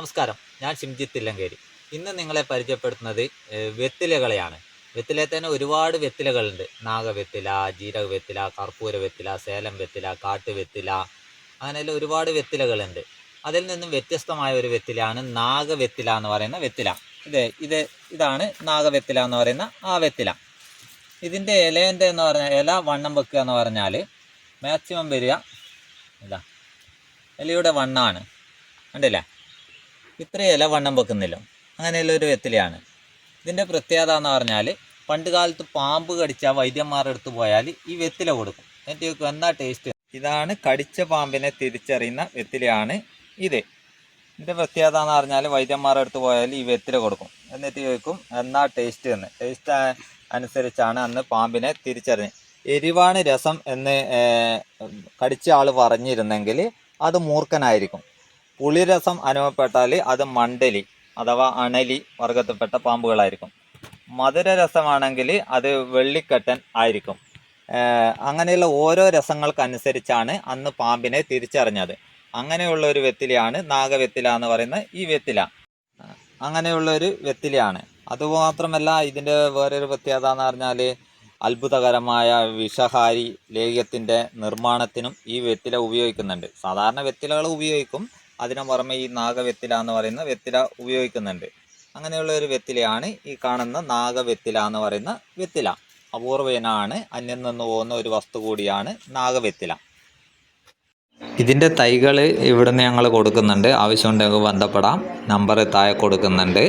നമസ്കാരം. ഞാൻ ശിംജിത്ത് ഇല്ലങ്കേരി. ഇന്ന് നിങ്ങളെ പരിചയപ്പെടുത്തുന്നത് വെത്തിലകളെയാണ്. വെത്തിലയിൽ തന്നെ ഒരുപാട് വെത്തിലകളുണ്ട്. നാഗവെത്തില ജീരക വെത്തില കർപ്പൂര വെത്തില സേലം വെത്തില കാട്ടുവെത്തില അങ്ങനെയുള്ള ഒരുപാട് വെത്തിലകളുണ്ട്. അതിൽ നിന്നും വ്യത്യസ്തമായ ഒരു വെത്തിലാണ് നാഗവെത്തില എന്ന് പറയുന്ന വെത്തില. ഇത് ഇത് ഇതാണ് നാഗവെത്തില എന്ന് പറയുന്ന ആ വെത്തില. ഇതിന്റെ ഇലേന്റെ എന്ന് പറഞ്ഞാൽ ഇല വണ്ണം വെക്കുക എന്ന് പറഞ്ഞാൽ മാക്സിമം വരിക. ഇതാ ഇലയുടെ വണ്ണമാണ് കണ്ടില്ലേ? ഇത്ര ഇല വണ്ണം വെക്കുന്നില്ല. അങ്ങനെയുള്ള ഒരു വെത്തിലയാണ് ഇതിന്റെ പ്രത്യേകത എന്ന് പറഞ്ഞാൽ പണ്ട് കാലത്ത് പാമ്പ് കടിച്ച വൈദ്യന്മാരുടെ അടുത്ത് പോയാൽ ഈ വെത്തില കൊടുക്കും. എന്നിട്ട് എന്നാ ടേസ്റ്റ് ഇതാണ് കടിച്ച പാമ്പിനെ തിരിച്ചറിയുന്ന വെത്തിലയാണ് ഇത്. ഇതിന്റെ പ്രത്യേകത എന്ന് പറഞ്ഞാൽ വൈദ്യന്മാരുടെ അടുത്ത് പോയാൽ ഈ വെത്തില കൊടുക്കും. എന്നിട്ട് ചോദിക്കും എന്നാ ടേസ്റ്റ് എന്ന് ടേസ്റ്റ് അനുസരിച്ചാണ് അന്ന് പാമ്പിനെ തിരിച്ചറിഞ്ഞത് എരിവാണ് രസം എന്ന് കടിച്ച ആൾ പറഞ്ഞിരുന്നെങ്കിൽ അത് മൂർഖനായിരിക്കും. പുളിരസം അനുഭവപ്പെട്ടാൽ അത് മണ്ടലി അഥവാ അണലി വർഗത്തിൽപ്പെട്ട പാമ്പുകളായിരിക്കും. മധുരരസമാണെങ്കിൽ അത് വെള്ളിക്കെട്ടൻ ആയിരിക്കും. അങ്ങനെയുള്ള ഓരോ രസങ്ങൾക്കനുസരിച്ചാണ് അന്ന് പാമ്പിനെ തിരിച്ചറിഞ്ഞത്. അങ്ങനെയുള്ള ഒരു വെത്തിലയാണ് നാഗവെത്തില എന്ന് പറയുന്ന ഈ വെത്തില. അങ്ങനെയുള്ള ഒരു വെത്തിലയാണ്. അതുമാത്രമല്ല ഇതിന്റെ വേറൊരു പ്രത്യേകത എന്ന് പറഞ്ഞാൽ അത്ഭുതകരമായ വിഷഹാരി ലേഹ്യത്തിന്റെ നിർമ്മാണത്തിനും ഈ വെത്തില ഉപയോഗിക്കുന്നുണ്ട്. സാധാരണ വെത്തിലകൾ ഉപയോഗിക്കും. അതിനു പുറമെ ഈ നാഗവെത്തില എന്ന് പറയുന്ന വെത്തില ഉപയോഗിക്കുന്നുണ്ട്. അങ്ങനെയുള്ള ഒരു വെത്തിലയാണ് ഈ കാണുന്ന നാഗവെത്തില എന്ന് പറയുന്ന വെത്തില. അപൂർവേനാണ് അന്യം നിന്ന് പോകുന്ന ഒരു വസ്തു കൂടിയാണ് നാഗവെത്തില. ഇതിന്റെ തൈകൾ ഇവിടുന്ന് ഞങ്ങൾ കൊടുക്കുന്നുണ്ട്. ആവശ്യമുണ്ടെങ്കിൽ ബന്ധപ്പെടാം. നമ്പർ താഴെ കൊടുക്കുന്നുണ്ട്.